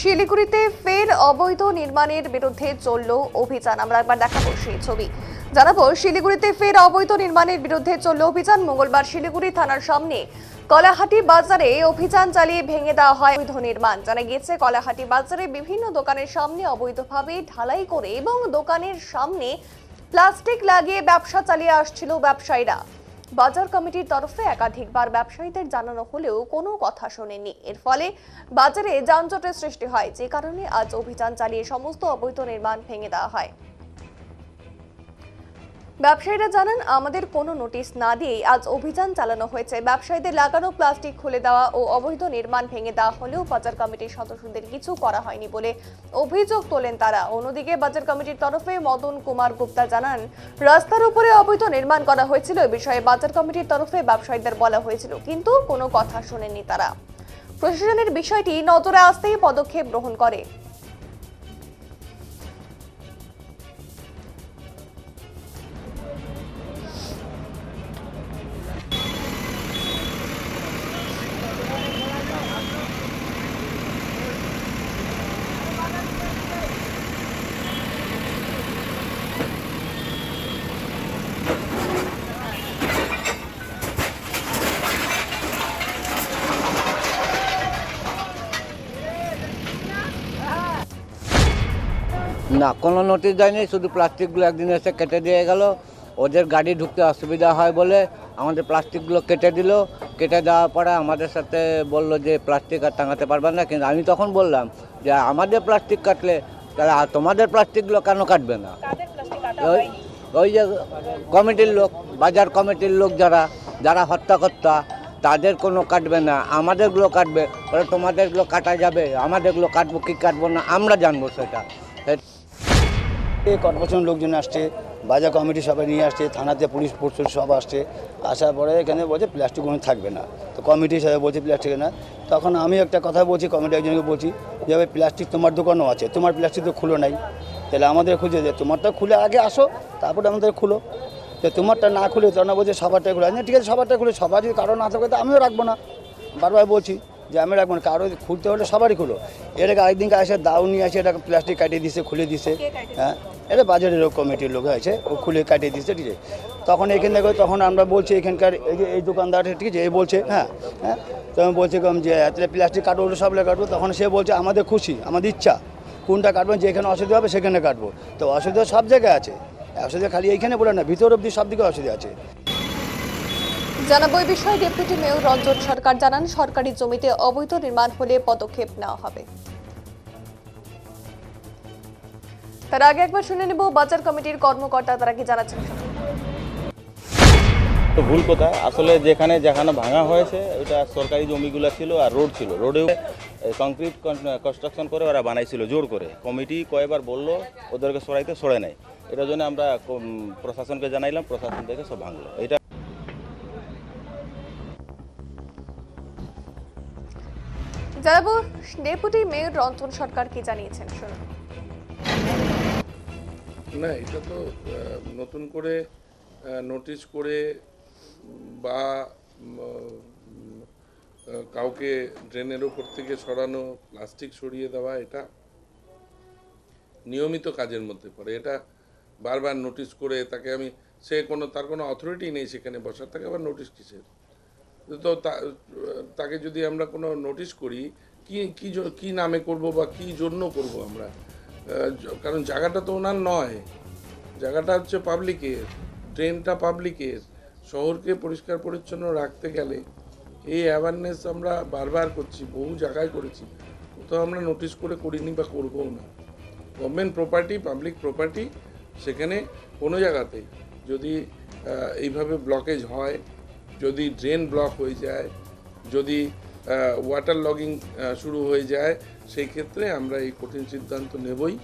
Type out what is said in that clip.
শিলিগুড়িতে ফের অবৈধ নির্মাণের বিরুদ্ধে চলল অভিযান। আমরা একবার দেখাবো সেই ছবি। জানাব, শিলিগুড়িতে ফের অবৈধ নির্মাণের বিরুদ্ধে চলল অভিযান। মঙ্গলবার শিলিগুড়ি থানার সামনে কলাহাটি বাজারে অভিযান চালিয়ে ভেঙে দেওয়া হয় অবৈধ নির্মাণ। জানা গিয়েছে, কলাহাটি বাজারে বিভিন্ন দোকানের সামনে অবৈধভাবে ঢালাই করে এবং দোকানের সামনে প্লাস্টিক লাগিয়ে ব্যবসা চালিয়ে আসছিল ব্যবসায়ীরা। বাজার কমিটির তরফে একাধিকবার ব্যবসায়ীদের জানানো হলেও কোনো কথা শোনেনি এর ফলে বাজারে যানজটের সৃষ্টি হয়, যে কারণে আজ অভিযান চালিয়ে সমস্ত অবৈধ নির্মাণ ভেঙে দেওয়া হয়। ব্যবসায়ীরা জানান, আমাদের কোনো নোটিশ না দিয়েই আজ অভিযান চালানো হয়েছে। ব্যবসায়ীদের লাগানো প্লাস্টিক খুলে দেওয়া ও অবৈধ নির্মাণ ভেঙে দেওয়া হলেও বাজার কমিটির সদস্যদের কিছু করা হয়নি বলে অভিযোগ তোলেন তারা। অন্যদিকে বাজার কমিটির তরফে মদন কুমার গুপ্তা জানান, রাস্তার উপরে অবৈধ নির্মাণ করা হয়েছিল, এ বিষয়ে বাজার কমিটির তরফে ব্যবসায়ীদের বলা হয়েছিল, কিন্তু কোনো কথা শোনেননি তারা। প্রশাসনের বিষয়টি নজরে আসতেই পদক্ষেপ গ্রহণ করে। না কোনো নোটিশ দেয়নি শুধু প্লাস্টিকগুলো একদিন এসে কেটে দিয়ে গেল। ওদের গাড়ি ঢুকতে অসুবিধা হয় বলে আমাদের প্লাস্টিকগুলো কেটে দিল। কেটে দেওয়ার পরে আমাদের সাথে বলল যে প্লাস্টিক আর টাঙাতে পারবেন না। কিন্তু আমি তখন বললাম যে আমাদের প্লাস্টিক কাটলে তাহলে আর তোমাদের প্লাস্টিকগুলো কেন কাটবে না? ওই ওই যে কমিটির লোক বাজার কমিটির লোক যারা যারা হত্যাকর্তা তাদের কোনো কাটবে না। আমাদেরগুলো কাটবে তোমাদেরগুলো কাটা যাবে। আমাদেরগুলো কাটবো কি কাটবো না আমরা জানব সেটা। কর্পোরেশন লোকজন আসছে বাজার কমিটি সবাই নিয়ে আসছে থানাতে পুলিশ প্রচুর সব আসছে। আসার পরে এখানে বলছে প্লাস্টিক কোনো থাকবে না। তো কমিটি সবাই বলছে প্লাস্টিক না। তখন আমি একটা কথা বলছি কমিটি একজনকে বলছি যে ভাই প্লাস্টিক তোমার দোকানও আছে তোমার প্লাস্টিক তো খুলো নাই। তাহলে আমাদের খুঁজে যে তোমারটা খুলে আগে আসো তারপরে আমাদের খুলো। তো তোমারটা না খুলে তখন বলছে সবারটা খুলে। না ঠিক আছে সবারটা খুলে সবার যদি কারও না থাকে তো আমিও রাখব না। বারবার বলছি যে আমি রাখব না কারও খুলতে হলে সবারই খুলো। এটাকে আরেকদিনকে আসে দাও নিয়ে আসে এটা প্লাস্টিক কাটিয়ে দিছে খুলে দিছে? হ্যাঁ। এটা বাজারের লোক কমিটির লোক হয়েছে ও খুলে কাটিয়ে দিচ্ছে ঠিক আছে। তখন এখান থেকে তখন আমরা বলছি এখানকার এই যে, এই দোকানদার ঠিক আছে এই বলছে হ্যাঁ হ্যাঁ তখন বলছে কম যে তাহলে প্লাস্টিক কাটবো ওটা সব কাটবো, তখন সে বলছে, আমাদের খুশি, আমাদের ইচ্ছা, কোনটা কাটবো যেখানে অসুবিধা হবে সেখানে কাটবো। তো অসুবিধা সব জায়গায় আছে, অসুবিধা খালি এইখানে বলে না, ভিতর অব্দি সব দিকে অসুবিধা আছে। জানাব এই বিষয়ে, ডেপুটি মেয়র রঞ্জন সরকার জানান, সরকারি জমিতে অবৈধ নির্মাণ হলে পদক্ষেপ নেওয়া হবে। তার আগে একবার শুনে নেব বাজার কমিটির কর্মকর্তা তারা কি জানাচ্ছেন। তো ভুল কথা আসলে যেখানে যেখানে ভাঙা হয়েছে ওটা সরকারি জমিগুলো ছিল আর রোড ছিল। রোডেও কংক্রিট কনস্ট্রাকশন করে ওরা বানাইছিল জোর করে। কমিটি কয়েকবার বলল ওদেরকে সরাইতে সরে নেয় এটার জন্য আমরা প্রশাসনকে জানাইলাম প্রশাসন থেকে সব ভাঙলো। এটা জানাব ডেপুটি মেয়র রঞ্জন সরকার কি জানিয়েছেন শুনুন। না, এটা তো নতুন করে নোটিশ করে বা কাউকে ড্রেনের উপর থেকে সরানো প্লাস্টিক সরিয়ে দেওয়া, এটা নিয়মিত কাজের মধ্যে পড়ে। এটা বারবার নোটিশ করে তাকে আমি, সে কোনো, তার কোনো অথরিটি নেই সেখানে বসার, তাকে আবার নোটিশ কিসের? তো তাকে যদি আমরা কোনো নোটিশ করি, কি কি নামে করব বা কি জন্য করব আমরা? কারণ জায়গাটা তো ওনার নয়। জায়গাটা হচ্ছে পাবলিকের ট্রেনটা পাবলিকের। শহরকে পরিষ্কার পরিচ্ছন্ন রাখতে গেলে এই অ্যাওয়ারনেস আমরা বারবার করছি, বহু জায়গায় করেছি। কোথাও আমরা নোটিশ করে করিনি বা করবও না। গভর্নমেন্ট প্রপার্টি পাবলিক প্রপার্টি সেখানে কোনো জায়গাতে যদি এইভাবে ব্লকেজ হয়, যদি ড্রেন ব্লক হয়ে যায়, যদি ওয়াটার লগিং শুরু হয়ে যায়। সেই ক্ষেত্রে আমরা এই কঠিন সিদ্ধান্ত নেবই।